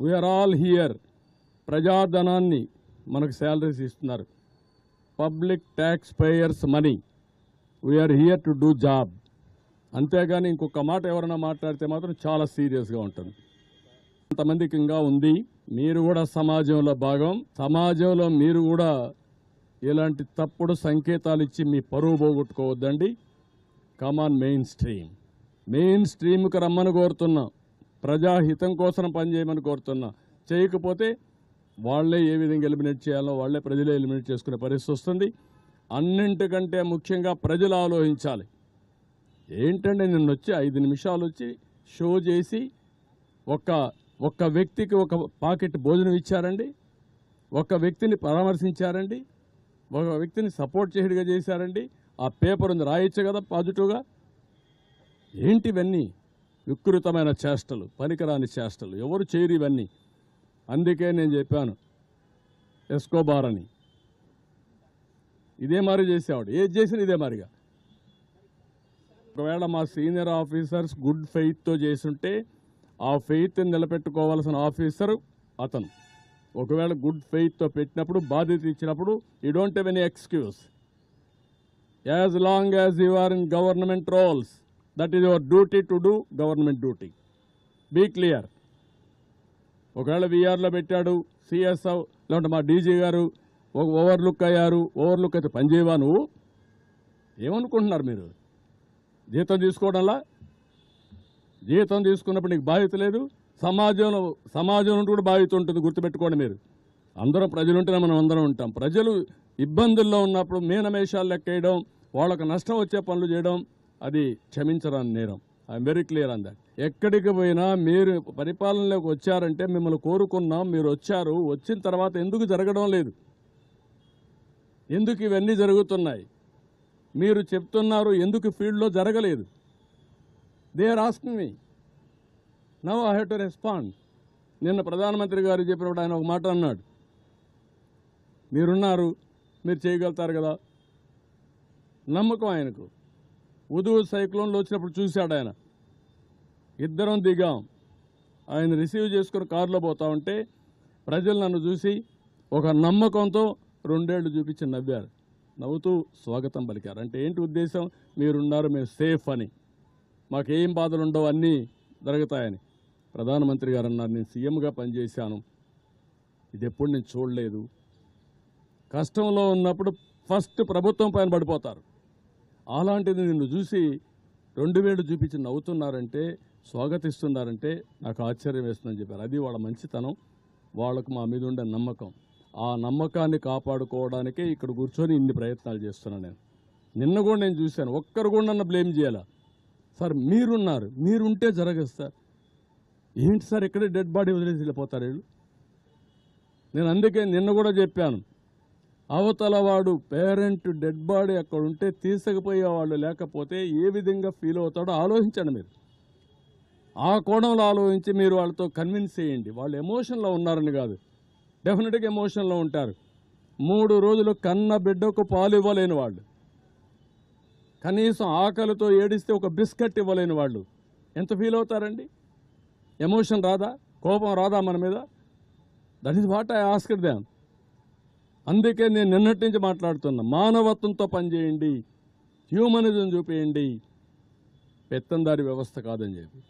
We are all here ప్రజాధనాన్ని మనకు salaries ఇస్తున్నారు. Public tax payers money we are here to do job అంతేగాని ఇంకొక మాట ఎవరైనా మాట్లాడితే మాత్రం చాలా సీరియస్గా ఉంటుంది. కొంతమందికి ఇంకా ఉంది. మీరు కూడా సమాజంలో భాగం. సమాజంలో మీరు కూడా ఇలాంటి తప్పుడు సంకేతాలు ఇచ్చి మీ పరువు పోగొట్టుకోవద్దండి. Come on main stream main స్ట్రీమ్కి రమ్మని కోరుతున్నాం. ప్రజాహితం కోసం పనిచేయమని కోరుతున్నా. చేయకపోతే వాళ్ళే ఏ విధంగా ఎలిమినేట్ చేయాలో వాళ్ళే ప్రజలే ఎలిమినేట్ చేసుకునే పరిస్థితి వస్తుంది. అన్నింటికంటే ముఖ్యంగా ప్రజలు ఆలోచించాలి. ఏంటంటే నిన్న వచ్చి ఐదు నిమిషాలు వచ్చి షో చేసి ఒక ఒక్క వ్యక్తికి ఒక పాకెట్ భోజనం ఇచ్చారండి. ఒక వ్యక్తిని పరామర్శించారండి. ఒక వ్యక్తిని సపోర్ట్ చేయడిగా చేశారండి. ఆ పేపర్ ఉంది రాయొచ్చు కదా పాజిటివ్గా. ఏంటివన్నీ? వికృతమైన చేష్టలు పనికిరాని చేష్టలు. ఎవరు చేయరు ఇవన్నీ. అందుకే నేను చెప్పాను ఎస్కోబార్ అని. ఇదే మారి చేసేవాడు. ఏది చేసిన ఇదే మారిగా. ఒకవేళ మా సీనియర్ ఆఫీసర్స్ గుడ్ ఫెయిత్తో చేసుంటే ఆ ఫెయిత్ని నిలబెట్టుకోవాల్సిన ఆఫీసర్ అతను. ఒకవేళ గుడ్ ఫెయిత్తో పెట్టినప్పుడు బాధ్యత ఇచ్చినప్పుడు you don't have any excuse. As long as you are in government roles. That is your duty to do government duty be clear ఒకవేళ విఆర్లో పెట్టాడు సిఎస్ఓ లేదంటే మా డీజీ గారు ఒక ఓవర్లుక్ అయ్యారు ఓవర్లుక్ అయితే పనిచేయవా నువ్వు? ఏమనుకుంటున్నారు మీరు? జీతం తీసుకోవడంలా? జీతం తీసుకున్నప్పుడు నీకు బాధ్యత లేదు. సమాజంలో సమాజం నుండి కూడా బాధ్యత ఉంటుంది గుర్తుపెట్టుకోండి మీరు. అందరం ప్రజలు ఉంటేనే మనం అందరం ఉంటాం. ప్రజలు ఇబ్బందుల్లో ఉన్నప్పుడు మీనమేషాలు లెక్కేయడం వాళ్ళకు నష్టం వచ్చే పనులు చేయడం అది క్షమించరాని నేరం. I'm very clear on that ఎక్కడికి పోయినా మీరు పరిపాలనలోకి వచ్చారంటే మిమ్మల్ని కోరుకున్నాం మీరు వచ్చారు. వచ్చిన తర్వాత ఎందుకు జరగడం లేదు? ఎందుకు ఇవన్నీ జరుగుతున్నాయి? మీరు చెప్తున్నారు ఎందుకు ఫీల్డ్లో జరగలేదు? They are asking me now I have to respond నిన్న ప్రధానమంత్రి గారు చెప్పినప్పుడు ఆయన ఒక మాట అన్నాడు. మీరున్నారు మీరు చేయగలుగుతారు కదా? నమ్మకం ఆయనకు. ఉదువు సైక్లోన్లో వచ్చినప్పుడు చూశాడు ఆయన. ఇద్దరం దిగాం. ఆయన రిసీవ్ చేసుకుని కారులో పోతా ఉంటే ప్రజలు నన్ను చూసి ఒక నమ్మకంతో రెండేళ్ళు చూపించి నవ్వారు. నవ్వుతూ స్వాగతం పలికారు. అంటే ఏంటి ఉద్దేశం? మీరున్నారు మేము సేఫ్ అని. మాకేం బాధలు ఉండవు అన్నీ జరుగుతాయని. ప్రధానమంత్రి గారు అన్నారు నేను సీఎంగా పనిచేశాను. ఇది ఎప్పుడు నేను చూడలేదు. కష్టంలో ఉన్నప్పుడు ఫస్ట్ ప్రభుత్వం పైన పడిపోతారు. అలాంటిది నిన్ను చూసి రెండు వేలు చూపించి నవ్వుతున్నారంటే స్వాగతిస్తున్నారంటే నాకు ఆశ్చర్యం వేస్తుందని చెప్పారు. అది వాళ్ళ మంచితనం. వాళ్ళకు మా మీద ఉండే నమ్మకం. ఆ నమ్మకాన్ని కాపాడుకోవడానికే ఇక్కడ కూర్చొని ఇన్ని ప్రయత్నాలు చేస్తున్నాను నేను. నిన్న కూడా నేను చూశాను. ఒక్కరు కూడా నన్ను బ్లేమ్ చేయాలా? సార్ మీరున్నారు. మీరుంటే జరగదు సార్. ఏంటి సార్ ఇక్కడే డెడ్ బాడీ వదిలేసి వెళ్ళిపోతారు వీళ్ళు? నేను అందుకే నిన్న కూడా చెప్పాను. అవతల వాడు పేరెంట్ డెడ్ బాడీ అక్కడ ఉంటే తీసుకుపోయే వాళ్ళు లేకపోతే ఏ విధంగా ఫీల్ అవుతాడో ఆలోచించండి మీరు. ఆ కోణంలో ఆలోచించి మీరు వాళ్ళతో కన్విన్స్ చేయండి. వాళ్ళు ఎమోషన్లో ఉన్నారని కాదు. డెఫినెట్గా ఎమోషన్లో ఉంటారు. మూడు రోజులు కన్న బిడ్డకు పాలు ఇవ్వలేని వాళ్ళు. కనీసం ఆకలితో ఏడిస్తే ఒక బిస్కెట్ ఇవ్వలేని వాళ్ళు. ఎంత ఫీల్ అవుతారండి? ఎమోషన్ రాదా? కోపం రాదా మన మీద? That is what I asked them అందుకే నేను నిన్నటి నుంచి మాట్లాడుతున్నా మానవత్వంతో పనిచేయండి హ్యూమనిజం చూపేయండి. పెత్తందారి వ్యవస్థ కాదని చెప్పి.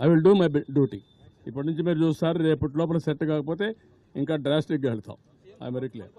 I will do my duty ఇప్పటి నుంచి మీరు చూస్తారు రేపటి లోపల సెట్ కాకపోతే ఇంకా డ్రాస్టిక్గా వెళ్తాం. I very clear